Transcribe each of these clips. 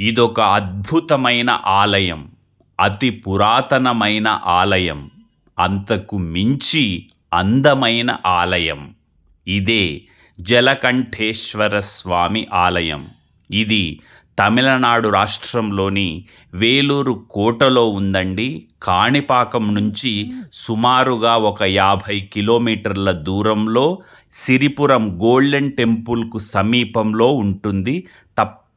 ఇదొక అద్భుతమైన ఆలయం అతి పురాతనమైన ఆలయం అంతకు మించి అందమైన ఆలయం. ఇదే జలకంఠేశ్వర స్వామి ఆలయం. ఇది తమిళనాడు రాష్ట్రంలోని వేలూరు కోటలో ఉందండి. కాణిపాకం నుంచి సుమారుగా ఒక యాభై కిలోమీటర్ల దూరంలో సిరిపురం గోల్డెన్ టెంపుల్కు సమీపంలో ఉంటుంది.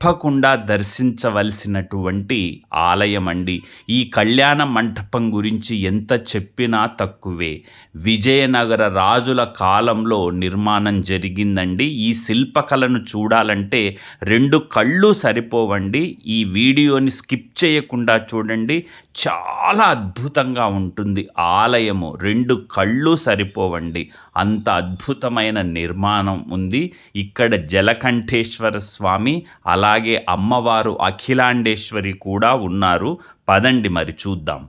తప్పకుండా దర్శించవలసినటువంటి ఆలయం అండి ఈ కళ్యాణ మంటపం గురించి ఎంత చెప్పినా తక్కువే. విజయనగర రాజుల కాలంలో నిర్మాణం జరిగిందండి. ఈ శిల్పకళను చూడాలంటే రెండు కళ్ళు సరిపోవండి. ఈ వీడియోని స్కిప్ చేయకుండా చూడండి. చాలా అద్భుతంగా ఉంటుంది. ఆలయము రెండు కళ్ళు సరిపోవండి. అంత అద్భుతమైన నిర్మాణం ఉంది. ఇక్కడ జలకంఠేశ్వర స్వామి అలాగే అమ్మవారు అఖిలాండేశ్వరి కూడా ఉన్నారు. పదండి మరి చూద్దాం.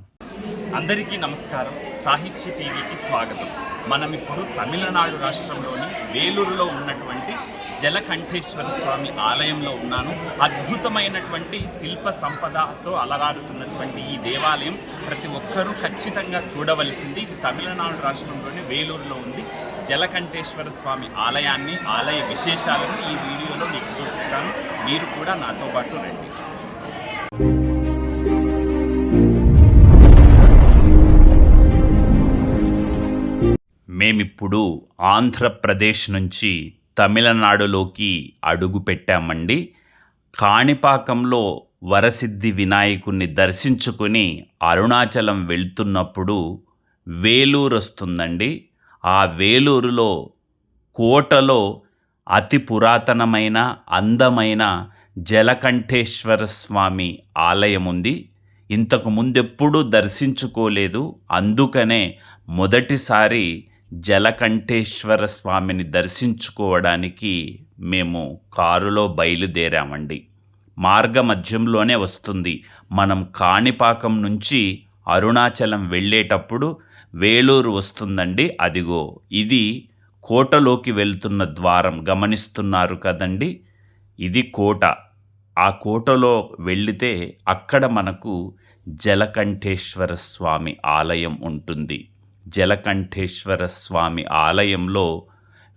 అందరికీ నమస్కారం. సాహిత్య టీవీకి స్వాగతం. మనం ఇప్పుడు తమిళనాడు రాష్ట్రంలోని వేలూరులో ఉన్నటువంటి జలకంఠేశ్వర స్వామి ఆలయంలో ఉన్నాను. అద్భుతమైనటువంటి శిల్ప సంపదతో అలరారుతున్నటువంటి ఈ దేవాలయం ప్రతి ఒక్కరూ ఖచ్చితంగా చూడవలసింది. ఇది తమిళనాడు రాష్ట్రంలోని వేలూరులో ఉంది. జలకంఠేశ్వర స్వామి ఆలయాన్ని ఆలయ విశేషాలను ఈ వీడియోలో మీకు చూపిస్తాను. మీరు కూడా నాతో పాటు రండి. మేమిప్పుడు ఆంధ్రప్రదేశ్ నుంచి తమిళనాడులోకి అడుగు పెట్టామండి. కాణిపాకంలో వరసిద్ధి వినాయకుణ్ణి దర్శించుకుని అరుణాచలం వెళ్తున్నప్పుడు వేలూరు వస్తుందండి ఆ వేలూరులో కోటలో అతి పురాతనమైన అందమైన జలకంఠేశ్వర స్వామి ఆలయం ఉంది ఇంతకు ముందెప్పుడూ దర్శించుకోలేదు. అందుకనే మొదటిసారి జలకంఠేశ్వర స్వామిని దర్శించుకోవడానికి మేము కారులో బయలుదేరామండి. మార్గ మధ్యంలోనే వస్తుంది. మనం కాణిపాకం నుంచి అరుణాచలం వెళ్ళేటప్పుడు వేలూరు వస్తుందండి. అదిగో ఇది కోటలోకి వెళ్తున్న ద్వారం. గమనిస్తున్నారు కదండి? ఇది కోట. ఆ కోటలో వెళితే అక్కడ మనకు జలకంఠేశ్వర స్వామి ఆలయం ఉంటుంది. జలకంఠేశ్వర స్వామి ఆలయంలో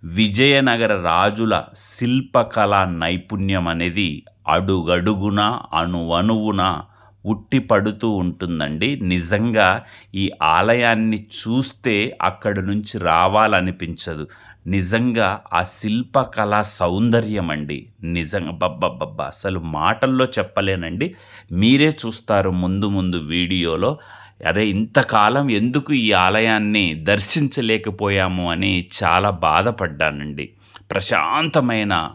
విజయనగర రాజుల శిల్పకళా నైపుణ్యం అనేది అడుగడుగున అణువణువున ఉట్టిపడుతూ ఉంటుందండి. నిజంగా ఈ ఆలయాన్ని చూస్తే అక్కడి నుంచి రావాలనిపించదు. నిజంగా ఆ శిల్పకళా సౌందర్యం అండి. నిజంగా బబ్బబ్బబ్బా అసలు మాటల్లో చెప్పలేనండి. మీరే చూస్తారు ముందు ముందు వీడియోలో అరే ఇంతకాలం ఎందుకు ఈ ఆలయాన్ని దర్శించలేకపోయాము అని చాలా బాధపడ్డానండి. ప్రశాంతమైన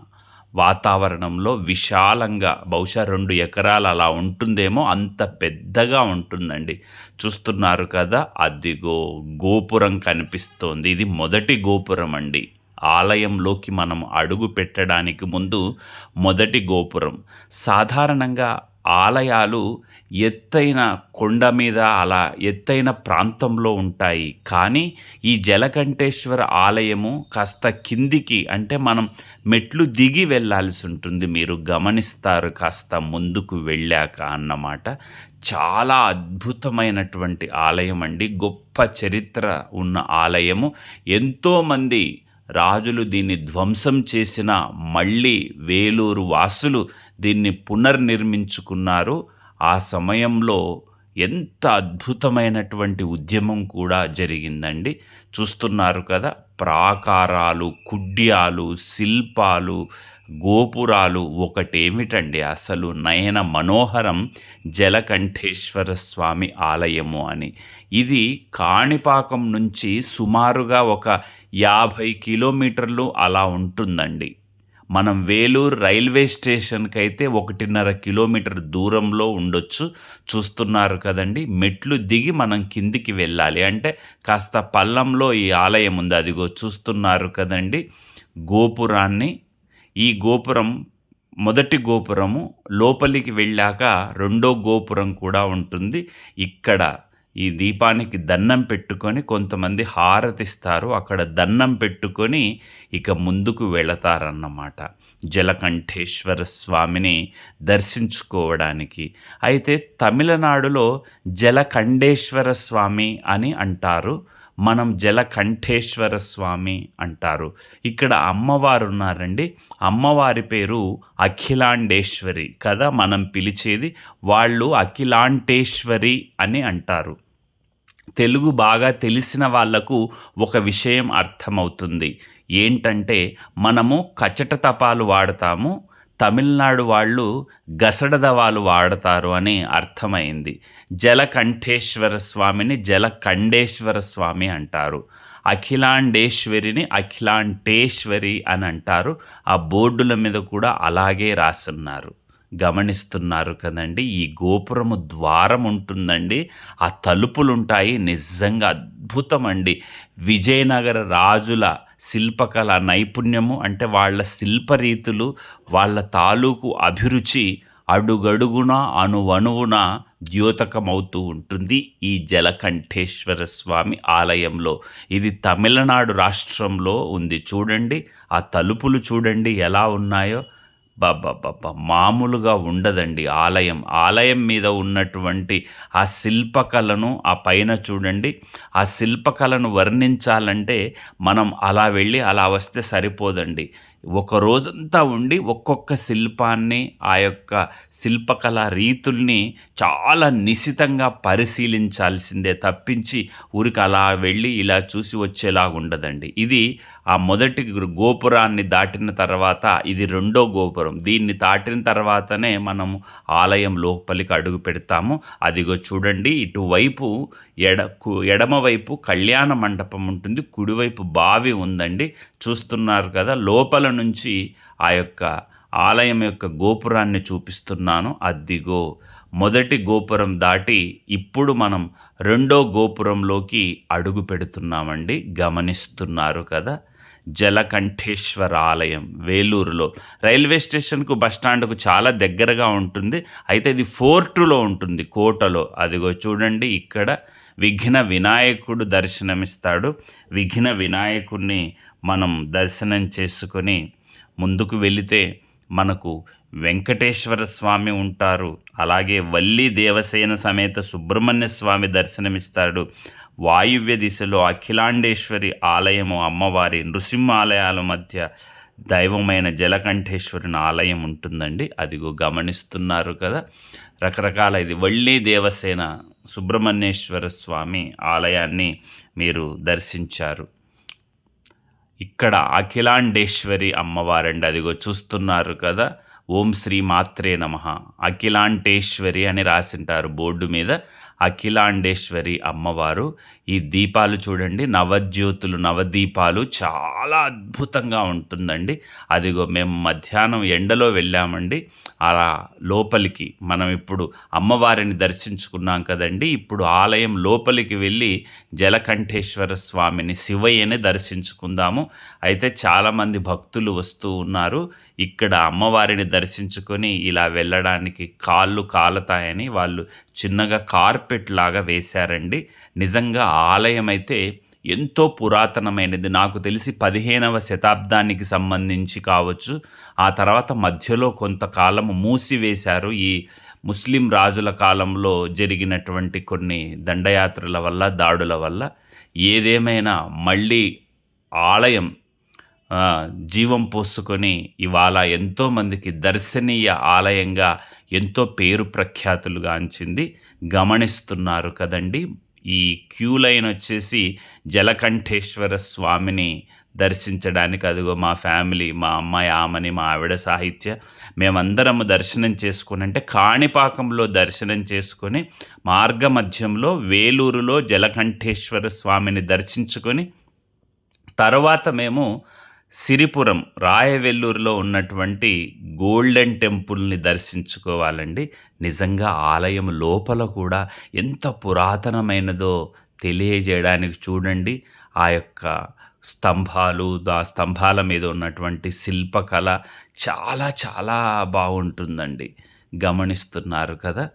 వాతావరణంలో విశాలంగా బహుశా రెండు ఎకరాలు అలా ఉంటుందేమో అంత పెద్దగా ఉంటుందండి. చూస్తున్నారు కదా అదిగో గోపురం కనిపిస్తోంది. ఇది మొదటి గోపురం అండి. ఆలయంలోకి మనం అడుగు పెట్టడానికి ముందు మొదటి గోపురం. సాధారణంగా ఆలయాలు ఎత్తైన కొండ మీద అలా ఎత్తైన ప్రాంతంలో ఉంటాయి. కానీ ఈ జలకంఠేశ్వర ఆలయము కాస్త కిందికి అంటే మనం మెట్లు దిగి వెళ్ళాల్సి ఉంటుంది. మీరు గమనిస్తారు కాస్త ముందుకు వెళ్ళాక అన్నమాట. చాలా అద్భుతమైనటువంటి ఆలయం అండి. గొప్ప చరిత్ర ఉన్న ఆలయము. ఎంతోమంది రాజులు దీన్ని ధ్వంసం చేసిన మళ్ళీ వేలూరు వాసులు దీన్ని పునర్నిర్మించుకున్నారు. ఆ సమయంలో ఎంత అద్భుతమైనటువంటి ఉద్యమం కూడా జరిగిందండి. చూస్తున్నారు కదా ప్రాకారాలు కుడ్యాలు శిల్పాలు గోపురాలు ఒకటేమిటండి అసలు నయన మనోహరం జలకంఠేశ్వర స్వామి ఆలయము అని. ఇది కాణిపాకం నుంచి సుమారుగా ఒక యాభై కిలోమీటర్లు అలా ఉంటుందండి. మనం వేలూరు రైల్వే స్టేషన్కి అయితే ఒకటిన్నర కిలోమీటర్ దూరంలో ఉండొచ్చు. చూస్తున్నారు కదండి. మెట్లు దిగి మనం కిందికి వెళ్ళాలి. అంటే కాస్త పల్లంలో ఈ ఆలయం ఉంది. అదిగో చూస్తున్నారు కదండి. గోపురాన్ని. ఈ గోపురం మొదటి గోపురము లోపలికి వెళ్ళాక రెండో గోపురం కూడా ఉంటుంది. ఇక్కడ ఈ దీపానికి దన్నం పెట్టుకొని కొంతమంది హారతిస్తారు. అక్కడ దన్నం పెట్టుకొని ఇక ముందుకు వెళతారన్నమాట. జలకంఠేశ్వర స్వామిని దర్శించుకోవడానికి. అయితే తమిళనాడులో జలకంఠేశ్వర స్వామి అని అంటారు. మనం జలకంఠేశ్వర స్వామి అంటారు. ఇక్కడ అమ్మవారు ఉన్నారండి అమ్మవారి పేరు అఖిలాండేశ్వరి కదా మనం పిలిచేది. వాళ్ళు అఖిలాంటేశ్వరి అని అంటారు. తెలుగు బాగా తెలిసిన వాళ్ళకు ఒక విషయం అర్థమవుతుంది. ఏంటంటే మనము కచట తపాలు వాడతాము తమిళనాడు వాళ్ళు గసడదవాలు వాడతారు అని అర్థమైంది. జలకంఠేశ్వర స్వామిని జలకండేశ్వర స్వామి అంటారు. అఖిలాండేశ్వరిని అఖిలాంటేశ్వరి అని అంటారు. ఆ బోర్డుల మీద కూడా అలాగే రాసున్నారు. గమనిస్తున్నారు కదండి. ఈ గోపురము ద్వారం ఉంటుందండి. ఆ తలుపులు ఉంటాయి నిజంగా అద్భుతం అండి విజయనగర రాజుల శిల్పకళ నైపుణ్యము అంటే వాళ్ళ శిల్పరీతులు వాళ్ళ తాలూకు అభిరుచి అడుగడుగున అణువణువున ద్యోతకమవుతూ ఉంటుంది ఈ జలకంఠేశ్వర స్వామి ఆలయంలో. ఇది తమిళనాడు రాష్ట్రంలో ఉంది. చూడండి ఆ తలుపులు చూడండి ఎలా ఉన్నాయో. బాబా మామూలుగా ఉండదండి ఆలయం. ఆలయం మీద ఉన్నటువంటి ఆ శిల్పకళను ఆ పైన చూడండి ఆ శిల్పకళను వర్ణించాలంటే మనం అలా వెళ్ళి అలా వస్తే సరిపోదండి. ఒక రోజంతా ఉండి ఒక్కొక్క శిల్పాన్ని ఆ యొక్క శిల్పకళ రీతుల్ని చాలా నిశితంగా పరిశీలించాల్సిందే తప్పించి ఊరికి అలా వెళ్ళి ఇలా చూసి వచ్చేలా ఉండదండి. ఇది ఆ మొదటి గోపురాన్ని దాటిన తర్వాత ఇది రెండో గోపురం. దీన్ని దాటిన తర్వాతనే మనం ఆలయం లోపలికి అడుగు పెడతాము. అదిగో చూడండి ఇటువైపు ఎడ ఎడమవైపు కళ్యాణ మండపం ఉంటుంది కుడివైపు బావి ఉందండి. చూస్తున్నారు కదా లోపల నుంచి ఆ యొక్క ఆలయం యొక్క గోపురాన్ని చూపిస్తున్నాను. అద్దిగో మొదటి గోపురం దాటి ఇప్పుడు మనం రెండో గోపురంలోకి అడుగు పెడుతున్నామండి. గమనిస్తున్నారు కదా జలకంఠేశ్వర ఆలయం వేలూరులో. రైల్వే స్టేషన్కు బస్టాండ్కు చాలా దగ్గరగా ఉంటుంది. అయితే ఇది ఫోర్టులో ఉంటుంది కోటలో. అదిగో చూడండి ఇక్కడ విఘ్న వినాయకుడు దర్శనమిస్తాడు. విఘ్న వినాయకుడిని మనం దర్శనం చేసుకొని ముందుకు వెళితే మనకు వెంకటేశ్వర స్వామి ఉంటారు. అలాగే వల్లి దేవసేన సమేత సుబ్రహ్మణ్య స్వామి దర్శనమిస్తాడు. వాయువ్య దిశలో అఖిలాండేశ్వరి ఆలయము అమ్మవారి నృసింహ ఆలయాల మధ్య దైవమైన జలకంఠేశ్వరుని ఆలయం ఉంటుందండి. అదిగో గమనిస్తున్నారు కదా. రకరకాల ఇది వళ్ళీ దేవసేన సుబ్రహ్మణ్యేశ్వర స్వామి ఆలయాన్ని మీరు దర్శించారు. ఇక్కడ అఖిలాండేశ్వరి అమ్మవారండి. అదిగో చూస్తున్నారు కదా. ఓం శ్రీ మాత్రే నమ. అఖిలాంటేశ్వరి అని రాసింటారు బోర్డు మీద. అఖిలాండేశ్వరి అమ్మవారు. ఈ దీపాలు చూడండి నవజ్యోతులు నవదీపాలు చాలా అద్భుతంగా ఉంటుందండి. అదిగో మేము మధ్యాహ్నం ఎండలో వెళ్ళామండి. అలా లోపలికి మనం ఇప్పుడు అమ్మవారిని దర్శించుకున్నాం కదండి. ఇప్పుడు ఆలయం లోపలికి వెళ్ళి జలకంఠేశ్వర స్వామిని శివయ్యని దర్శించుకుందాము. అయితే చాలామంది భక్తులు వస్తూ ఉన్నారు. ఇక్కడ అమ్మవారిని దర్శించుకొని ఇలా వెళ్ళడానికి కాళ్ళు కాలతాయని వాళ్ళు చిన్నగా కార్పెట్ లాగా వేశారండి. నిజంగా ఆలయం అయితే ఎంతో పురాతనమైనది. నాకు తెలిసి పదిహేనవ శతాబ్దానికి సంబంధించి కావచ్చు. ఆ తర్వాత మధ్యలో కొంతకాలము మూసివేశారు. ఈ ముస్లిం రాజుల కాలంలో జరిగినటువంటి కొన్ని దండయాత్రల వల్ల దాడుల వల్ల ఏదేమైనా మళ్ళీ ఆలయం జీవం పోసుకొని ఇవాళ ఎంతోమందికి దర్శనీయ ఆలయంగా ఎంతో పేరు ప్రఖ్యాతులుగాంచింది గమనిస్తున్నారు కదండి. ఈ క్యూ లైన్ వచ్చేసి జలకంఠేశ్వర స్వామిని దర్శించడానికి అదిగో మా ఫ్యామిలీ మా అమ్మాయి ఆమని మా ఆవిడ సాహిత్య. మేమందరము దర్శనం చేసుకుని అంటే కాణిపాకంలో దర్శనం చేసుకొని మార్గ మధ్యంలో వేలూరులో జలకంఠేశ్వర స్వామిని దర్శించుకొని తర్వాత మేము సిరిపురం రాయవెల్లూరులో ఉన్నటువంటి గోల్డెన్ టెంపుల్ని దర్శించుకోవాలండి. నిజంగా ఆలయం లోపల కూడా ఎంత పురాతనమైనదో తెలియజేయడానికి చూడండి. ఆ యొక్క స్తంభాలు ఆ స్తంభాల మీద ఉన్నటువంటి శిల్పకళ చాలా చాలా బాగుంటుందండి. గమనిస్తున్నారు కదా?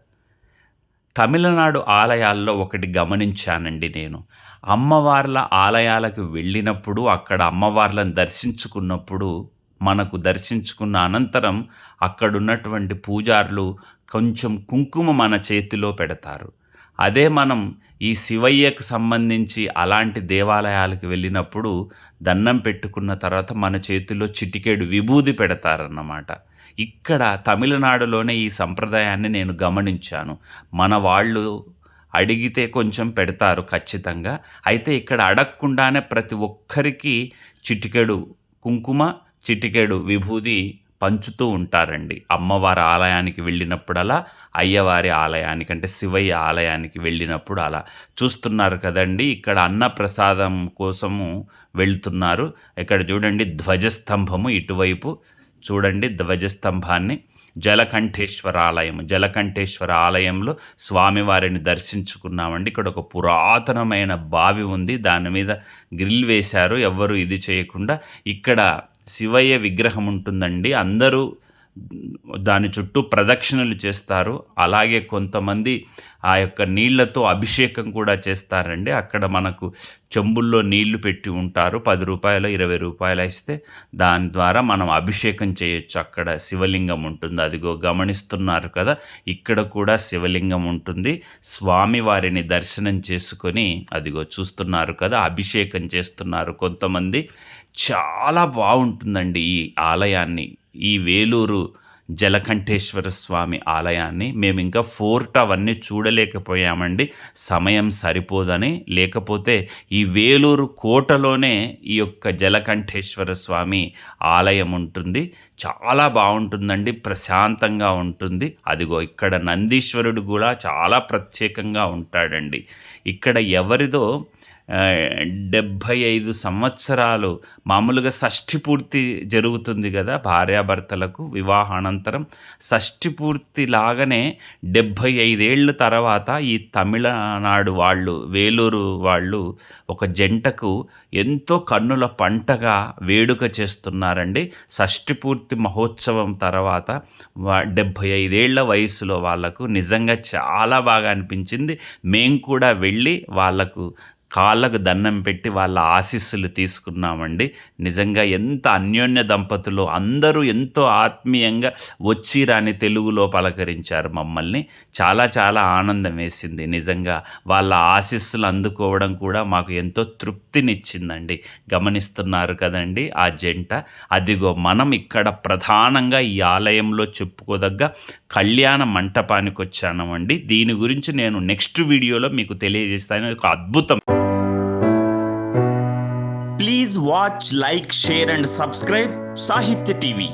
తమిళనాడు ఆలయాల్లో ఒకటి గమనించానండి నేను. అమ్మవార్ల ఆలయాలకు వెళ్ళినప్పుడు అక్కడ అమ్మవార్లను దర్శించుకున్నప్పుడు మనకు దర్శించుకున్న అనంతరం అక్కడున్నటువంటి పూజారులు కొంచెం కుంకుమ మన చేతిలో పెడతారు. అదే మనం ఈ శివయ్యకు సంబంధించి అలాంటి దేవాలయాలకు వెళ్ళినప్పుడు దండం పెట్టుకున్న తర్వాత మన చేతిలో చిటికేడు విభూది పెడతారన్నమాట. ఇక్కడ తమిళనాడులోనే ఈ సంప్రదాయాన్ని నేను గమనించాను. మన వాళ్ళు అడిగితే కొంచెం పెడతారు ఖచ్చితంగా. అయితే ఇక్కడ అడగకుండానే ప్రతి ఒక్కరికి చిటికెడు కుంకుమ చిటికెడు విభూది పంచుతూ ఉంటారండి. అమ్మవారి ఆలయానికి వెళ్ళినప్పుడలా అయ్యవారి ఆలయానికి అంటే శివయ్య ఆలయానికి వెళ్ళినప్పుడు అలా. చూస్తున్నారు కదండి ఇక్కడ అన్నప్రసాదం కోసము వెళ్తున్నారు. ఇక్కడ చూడండి ధ్వజస్తంభము ఇటువైపు. చూడండి ధ్వజస్తంభాన్ని జలకంఠేశ్వర ఆలయం జలకంఠేశ్వర ఆలయంలో స్వామివారిని దర్శించుకున్నామండి. ఇక్కడ ఒక పురాతనమైన బావి ఉంది. దాని మీద గ్రిల్ వేశారు. ఎవ్వరు ఇది చేయకుండా ఇక్కడ శివయ్య విగ్రహం ఉంటుందండి. అందరూ దాని చుట్టూ ప్రదక్షిణలు చేస్తారు. అలాగే కొంతమంది ఆ యొక్క నీళ్ళతో అభిషేకం కూడా చేస్తారండి. అక్కడ మనకు చెంబుల్లో నీళ్ళు పెట్టి ఉంటారు. పది రూపాయలు ఇరవై రూపాయలు ఇస్తే దాని ద్వారా మనం అభిషేకం చేయొచ్చు. అక్కడ శివలింగం ఉంటుంది. అదిగో గమనిస్తున్నారు కదా ఇక్కడ కూడా శివలింగం ఉంటుంది. స్వామి వారిని దర్శనం చేసుకొని అదిగో చూస్తున్నారు కదా అభిషేకం చేస్తున్నారు. కొంతమంది చాలా బాగుంటుందండి ఈ ఆలయాన్ని. ఈ వేలూరు జలకంఠేశ్వర స్వామి ఆలయాన్ని మేము ఇంకా ఫోర్ట్ అవన్నీ చూడలేకపోయామండి. సమయం సరిపోదని. లేకపోతే ఈ వేలూరు కోటలోనే ఈ యొక్క జలకంఠేశ్వర స్వామి ఆలయం ఉంటుంది. చాలా బాగుంటుందండి. ప్రశాంతంగా ఉంటుంది. అదిగో ఇక్కడ నందీశ్వరుడు కూడా చాలా ప్రత్యేకంగా ఉంటాడండి. ఇక్కడ ఎవరిదో డెబ్భై ఐదు సంవత్సరాలు మామూలుగా షష్ఠి పూర్తి జరుగుతుంది కదా భార్యాభర్తలకు వివాహానంతరం. షష్ఠి పూర్తి లాగానే డెబ్భై ఐదేళ్ళ తర్వాత ఈ తమిళనాడు వాళ్ళు వేలూరు వాళ్ళు ఒక జంటకు ఎంతో కన్నుల పంటగా వేడుక చేస్తున్నారండి. షష్ఠి పూర్తి మహోత్సవం తర్వాత డెబ్భై ఐదేళ్ళ వయసులో వాళ్ళకు నిజంగా చాలా బాగా అనిపించింది. మేము కూడా వెళ్ళి వాళ్ళకు కాళ్ళకు దండం పెట్టి వాళ్ళ ఆశీస్సులు తీసుకున్నామండి. నిజంగా ఎంత అన్యోన్య దంపతులు అందరూ ఎంతో ఆత్మీయంగా వచ్చి రాని తెలుగులో పలకరించారు మమ్మల్ని. చాలా చాలా ఆనందం వేసింది. నిజంగా వాళ్ళ ఆశీస్సులు అందుకోవడం కూడా మాకు ఎంతో తృప్తినిచ్చిందండి. గమనిస్తున్నారు కదండి ఆ జంట. అదిగో మనం ఇక్కడ ప్రధానంగా ఈ ఆలయంలో చెప్పుకోదగ్గ కళ్యాణ మంటపానికి వచ్చానమండి. దీని గురించి నేను నెక్స్ట్ వీడియోలో మీకు తెలియజేస్తాను. ఒక అద్భుతం. Watch like share and subscribe Sahitya TV